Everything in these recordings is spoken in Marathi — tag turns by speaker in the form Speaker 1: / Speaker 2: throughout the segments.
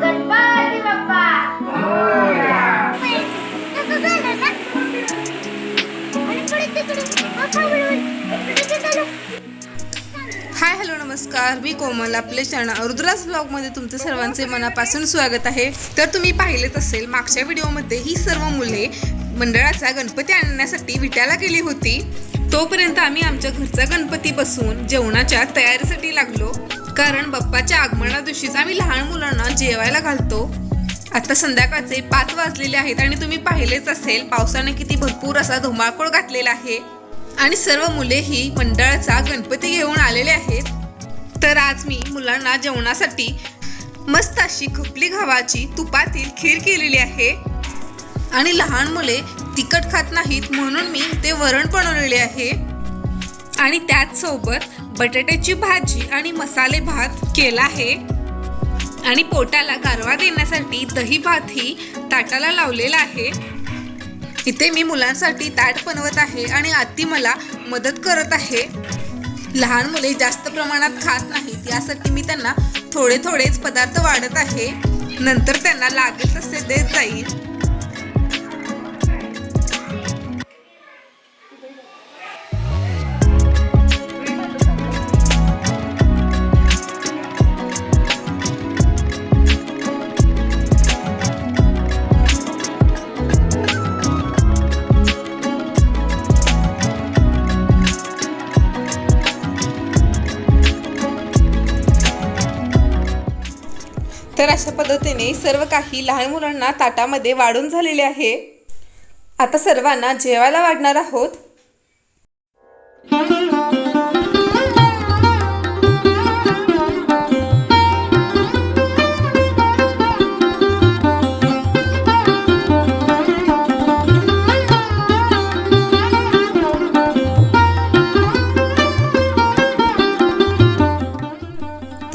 Speaker 1: गणपती बाप्पा
Speaker 2: हाय हॅलो नमस्कार. मी कोमल आपले चॅनल रुद्रास ब्लॉगमध्ये तुमचे सर्वांचे मनापासून स्वागत आहे. तर तुम्ही पाहिलेच असेल मागच्या व्हिडिओमध्ये ही सर्व मुले मंडळाचा गणपती आणण्यासाठी विट्याला गेली होती. तोपर्यंत आम्ही आमच्या घरचा गणपती बसून जेवणाच्या तयारीसाठी लागलो. कारण बाप्पाच्या आगमना दिवशीच आम्ही लहान मुलांना जेवायला घालतो. आता संध्याकाळचे पाच वाजलेले आहेत आणि तुम्ही पाहिलेच असेल पावसाने किती भरपूर असा धुमाकूळ घातलेला आहे. आणि सर्व मुले ही मंडळाचा गणपती घेऊन आलेले आहेत. तर आज मी मुलांना जेवणासाठी मस्त अशी खपली गव्हाची तुपातील खीर केलेली आहे. आणि लहान मुले तिखट खात नाहीत म्हणून मी ते वरण बनवलेले आहे. आणि त्याचसोबत बटाट्याची भाजी आणि मसाले भात केला आहे. आणि पोटाला गारवा देण्यासाठी दही भातही ताटाला लावलेला आहे. इथे मी मुलांसाठी ताट बनवत आहे आणि आत्ती मला मदत करत आहे. लहान मुले जास्त प्रमाणात खात नाहीत यासाठी मी त्यांना थोडे थोडेच पदार्थ वाढत आहे. नंतर त्यांना लागेल तसे देत जाईल. तर सर्व काही लहान मुलांना ताटामध्ये वाढून झालेले आहे. आता सर्वांना जेवायला वाढणार आहोत.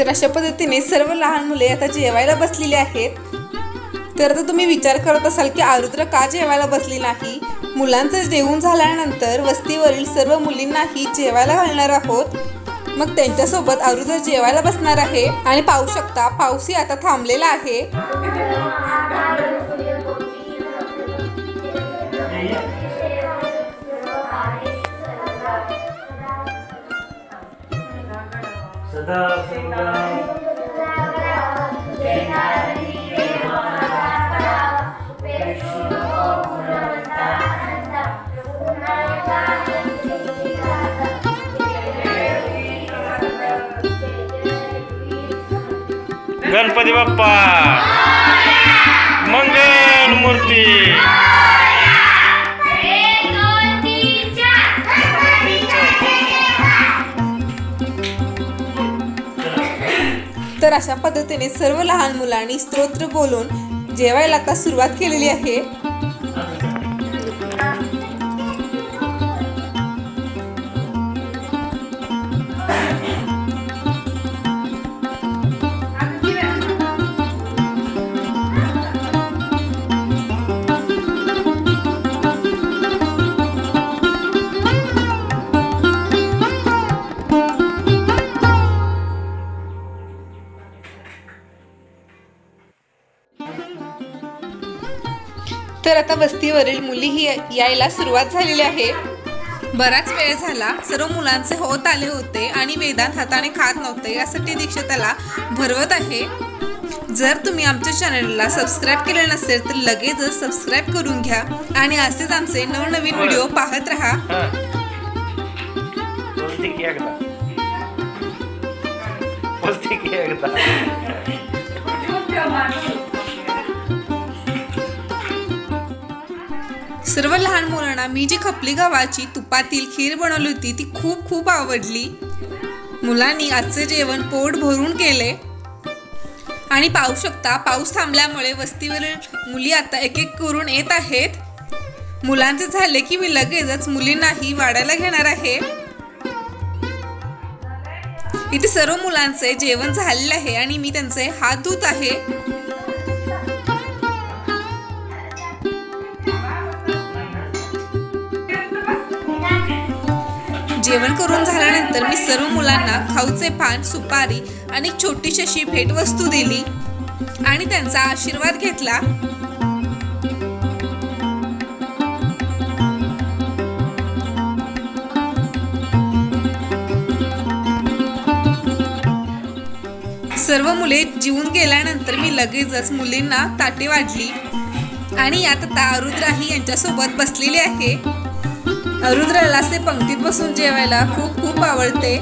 Speaker 2: तर अशा पद्धतीने सर्व लहान मुले आता जेवायला बसलेली आहेत. तर आता तुम्ही विचार करत असाल की आरुद्र का जेवायला बसली नाही? मुलांचं जेवून झाल्यानंतर वस्तीवरील सर्व मुलींनाही जेवायला घालणार आहोत. मग त्यांच्यासोबत आरुद्र जेवायला बसणार आहे. आणि पाहू शकता पाऊसही आता थांबलेला आहे.
Speaker 3: सदा सर्वदा गणपती बाप्पा मंगल मूर्ती
Speaker 2: तर अशा पद्धतीने सर्व लहान मुलांनी स्तोत्र बोलून जेवायला आता सुरुवात केलेली आहे? तर आता वस्तीवरील मुलीही यायला सुरुवात झालेली आहे. बराच वेळ झाला सर्व मुलांचे होत आले होते आणि वेदांत हाताने खात नव्हते यासाठी दीक्षा त्याला भरवत आहे. जर तुम्ही आमच्या चॅनलला सबस्क्राईब केले नसेल तर लगेचच सबस्क्राईब करून घ्या आणि असेच आमचे नवनवीन व्हिडिओ पाहत राहा.
Speaker 3: एकदा.
Speaker 2: सर्व लहान मुलांना मी जी खपली गव्हाची तुपातील खीर बनवली होती ती खूप खूप आवडली. मुलांनी आजचे जेवण पोट भरून केले. आणि पाहू शकता पाऊस थांबल्यामुळे वस्तीवरील मुली आता एक एक करून येत आहेत. मुलांचे झाले की मी लगेचच मुलींनाही वाढायला घेणार आहे. इथे सर्व मुलांचे जेवण झालेले आहे आणि मी त्यांचे हात धुत आहे. जेवण करून झाल्यानंतर मी सर्व मुलांना खाऊचे पान सुपारी आणि छोटीशी अशी भेटवस्तू दिली आणि त्यांचा आशीर्वाद घेतला. सर्व मुले जीवन गेल्यानंतर मी लगेचच मुलींना ताटे वाढली आणि यात आता अरुद्राही यांच्यासोबत बसलेली आहे. अरुद्राला असे पंक्तीत बसून जेवायला खूप खूप आवडते.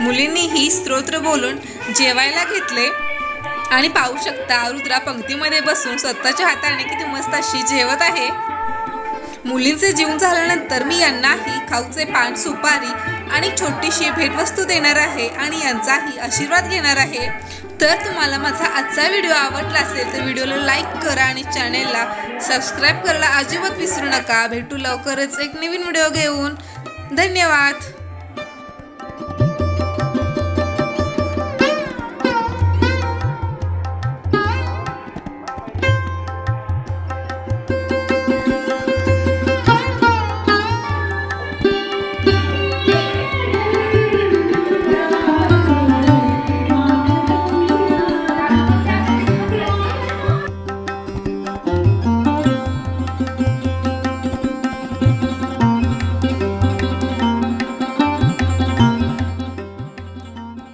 Speaker 1: मुलींनी
Speaker 2: ही स्तोत्र बोलून जेवायला घेतले. आणि पाहू शकता रुद्रा पंक्तीमध्ये बसून स्वतःच्या हाताने किती मस्त अशी जेवत आहे. मुलींचे जीवन झाल्यानंतर मी यांनाही खाऊचे पान सुपारी आणि छोटीशी भेटवस्तू देणार आहे आणि यांचाही आशीर्वाद घेणार आहे. तर तुम्हाला माझा आजचा व्हिडिओ आवडला असेल तर व्हिडिओला लाईक करा आणि चॅनेलला सबस्क्राईब करायला अजिबात विसरू नका. भेटू लवकरच एक नवीन व्हिडिओ घेऊन. धन्यवाद.